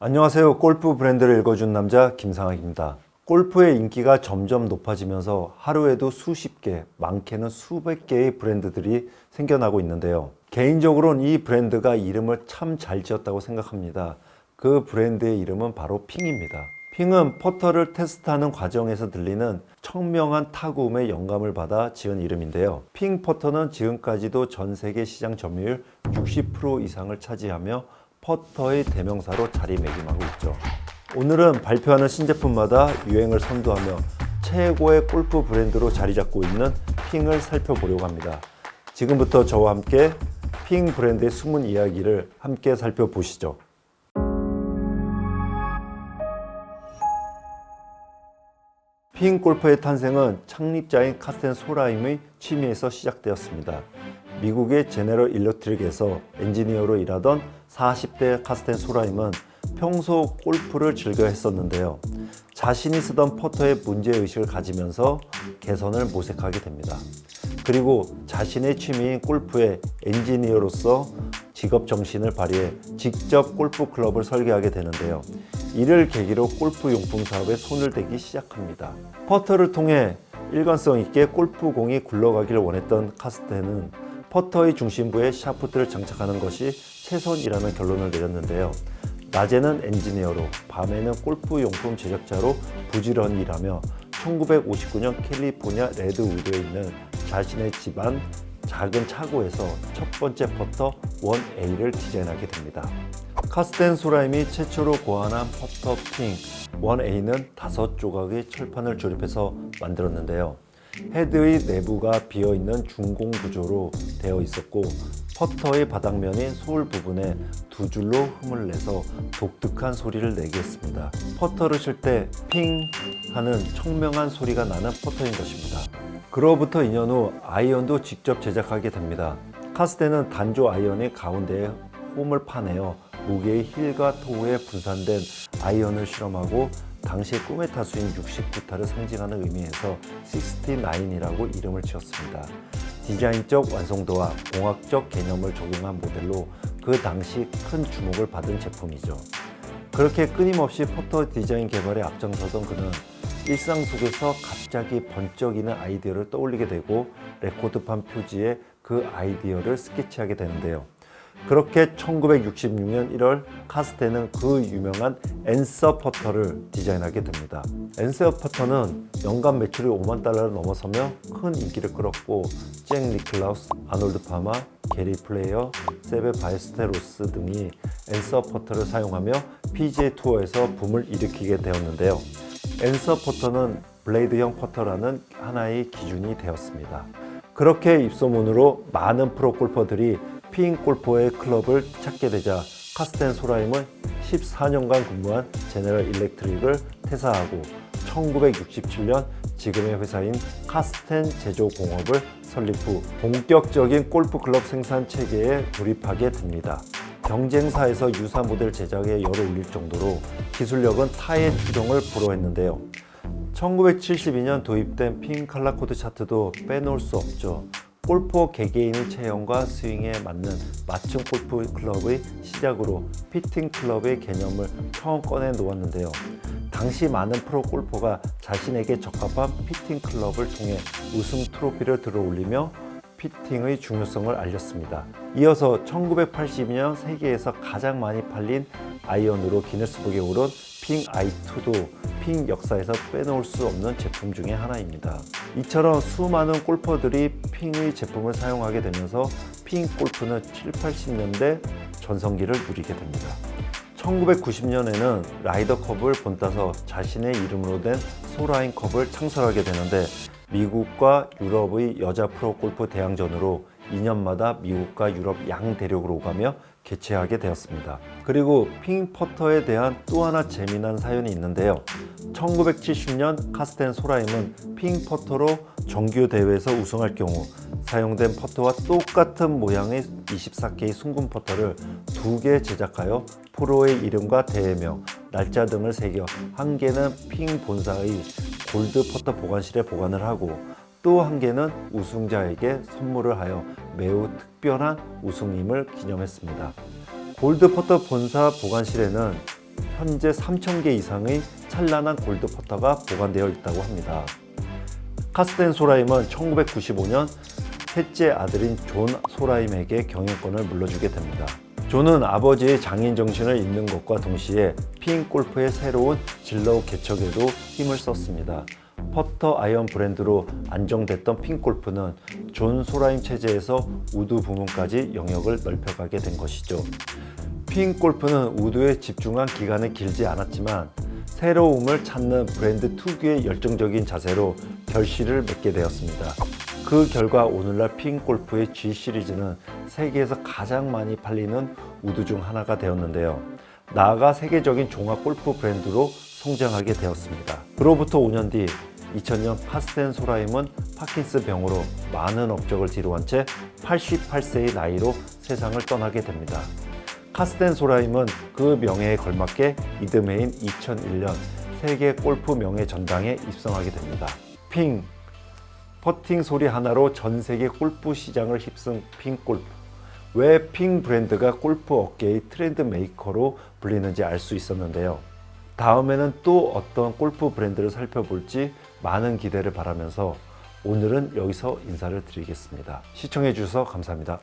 안녕하세요. 골프 브랜드를 읽어준 남자 김상학입니다. 골프의 인기가 점점 높아지면서 하루에도 수십 개, 많게는 수백 개의 브랜드들이 생겨나고 있는데요. 개인적으로는 이 브랜드가 이름을 참 잘 지었다고 생각합니다. 그 브랜드의 이름은 바로 핑입니다. 핑은 퍼터를 테스트하는 과정에서 들리는 청명한 타구음의 영감을 받아 지은 이름인데요. 핑 퍼터는 지금까지도 전 세계 시장 점유율 60% 이상을 차지하며 퍼터의 대명사로 자리매김하고 있죠. 오늘은 발표하는 신제품마다 유행을 선도하며 최고의 골프 브랜드로 자리 잡고 있는 핑을 살펴보려고 합니다. 지금부터 저와 함께 핑 브랜드의 숨은 이야기를 함께 살펴보시죠. 핑 골퍼의 탄생은 창립자인 카스텐 소라임의 취미에서 시작되었습니다. 미국의 제네럴 일렉트릭에서 엔지니어로 일하던 40대 카스텐 소라임은 평소 골프를 즐겨 했었는데요. 자신이 쓰던 퍼터에 문제의식을 가지면서 개선을 모색하게 됩니다. 그리고 자신의 취미인 골프의 엔지니어로서 직업 정신을 발휘해 직접 골프 클럽을 설계하게 되는데요. 이를 계기로 골프 용품 사업에 손을 대기 시작합니다. 퍼터를 통해 일관성 있게 골프 공이 굴러가길 원했던 카스텐은 퍼터의 중심부에 샤프트를 장착하는 것이 최선이라는 결론을 내렸는데요. 낮에는 엔지니어로, 밤에는 골프 용품 제작자로 부지런히 일하며 1959년 캘리포니아 레드우드에 있는 자신의 집안 작은 차고에서 첫 번째 퍼터 1A를 디자인하게 됩니다. 카스텐 소라임이 최초로 고안한 퍼터 핑 1A는 다섯 조각의 철판을 조립해서 만들었는데요. 헤드의 내부가 비어 있는 중공 구조로 되어 있었고 퍼터의 바닥면인 소울 부분에 두 줄로 흠을 내서 독특한 소리를 내게 했습니다. 퍼터를 칠 때 핑 하는 청명한 소리가 나는 퍼터인 것입니다. 그로부터 2년 후 아이언도 직접 제작하게 됩니다. 카스테는 단조 아이언의 가운데에 홈을 파내어 무게의 힐과 토우에 분산된 아이언을 실험하고 당시 꿈의 타수인 69타를 상징하는 의미에서 69이라고 이름을 지었습니다. 디자인적 완성도와 공학적 개념을 적용한 모델로 그 당시 큰 주목을 받은 제품이죠. 그렇게 끊임없이 포터 디자인 개발에 앞장서던 그는 일상 속에서 갑자기 번쩍이는 아이디어를 떠올리게 되고 레코드판 표지에 그 아이디어를 스케치하게 되는데요. 그렇게 1966년 1월 카스테는 그 유명한 앤서 퍼터를 디자인하게 됩니다. 앤서 퍼터는 연간 매출이 5만 달러를 넘어서며 큰 인기를 끌었고 잭 니클라우스, 아놀드 파마, 게리 플레이어, 세베 바이스테로스 등이 앤서 퍼터를 사용하며 PGA 투어에서 붐을 일으키게 되었는데요. 앤서 퍼터는 블레이드형 퍼터라는 하나의 기준이 되었습니다. 그렇게 입소문으로 많은 프로 골퍼들이 핑 골퍼의 클럽을 찾게 되자 카스텐 소라임은 14년간 근무한 제너럴 일렉트릭을 퇴사하고 1967년 지금의 회사인 카스텐 제조공업을 설립 후 본격적인 골프 클럽 생산 체계에 돌입하게 됩니다. 경쟁사에서 유사 모델 제작에 열을 올릴 정도로 기술력은 타의 추종을 불허했는데요. 1972년 도입된 핑 칼라 코드 차트도 빼놓을 수 없죠. 골퍼 개개인의 체형과 스윙에 맞는 맞춤 골프 클럽의 시작으로 피팅 클럽의 개념을 처음 꺼내 놓았는데요. 당시 많은 프로 골퍼가 자신에게 적합한 피팅 클럽을 통해 우승 트로피를 들어올리며 피팅의 중요성을 알렸습니다. 이어서 1982년 세계에서 가장 많이 팔린 아이언으로 기네스북에 오른 핑 i2도 핑 역사에서 빼놓을 수 없는 제품 중에 하나입니다. 이처럼 수많은 골퍼들이 핑의 제품을 사용하게 되면서 핑 골프는 7, 80년대 전성기를 누리게 됩니다. 1990년에는 라이더 컵을 본따서 자신의 이름으로 된 소라인 컵을 창설하게 되는데 미국과 유럽의 여자 프로 골프 대항전으로 2년마다 미국과 유럽 양 대륙으로 오가며 개최하게 되었습니다. 그리고 핑 퍼터에 대한 또 하나 재미난 사연이 있는데요. 1970년 카스텐 소라임은 핑 퍼터로 정규 대회에서 우승할 경우 사용된 퍼터와 똑같은 모양의 24K 순금 퍼터를 두 개 제작하여 프로의 이름과 대회명, 날짜 등을 새겨 한 개는 핑 본사의 골드 퍼터 보관실에 보관을 하고 또 한 개는 우승자에게 선물을 하여 매우 특별한 우승임을 기념했습니다. 골드 퍼터 본사 보관실에는 현재 3,000개 이상의 찬란한 골드 퍼터가 보관되어 있다고 합니다. 카스텐 소라임은 1995년 셋째 아들인 존 소라임에게 경영권을 물려주게 됩니다. 존은 아버지의 장인 정신을 잇는 것과 동시에 핑 골프의 새로운 진로 개척에도 힘을 썼습니다. 퍼터 아이언 브랜드로 안정됐던 핑 골프는 존 소라임 체제에서 우드 부문까지 영역을 넓혀가게 된 것이죠. 핑 골프는 우드에 집중한 기간은 길지 않았지만 새로움을 찾는 브랜드 특유의 열정적인 자세로 결실을 맺게 되었습니다. 그 결과 오늘날 핑 골프의 G 시리즈는 세계에서 가장 많이 팔리는 우드 중 하나가 되었는데요. 나아가 세계적인 종합 골프 브랜드로 성장하게 되었습니다. 그로부터 5년 뒤 2000년 카스텐 소라임은 파킨스 병으로 많은 업적을 뒤로한 채 88세의 나이로 세상을 떠나게 됩니다. 카스텐 소라임은 그 명예에 걸맞게 이듬해인 2001년 세계 골프 명예 전당에 입성하게 됩니다. 핑 퍼팅 소리 하나로 전 세계 골프 시장을 휩쓴 핑 골프. 왜 핑 브랜드가 골프 업계의 트렌드 메이커로 불리는지 알 수 있었는데요. 다음에는 또 어떤 골프 브랜드를 살펴볼지 많은 기대를 바라면서 오늘은 여기서 인사를 드리겠습니다. 시청해 주셔서 감사합니다.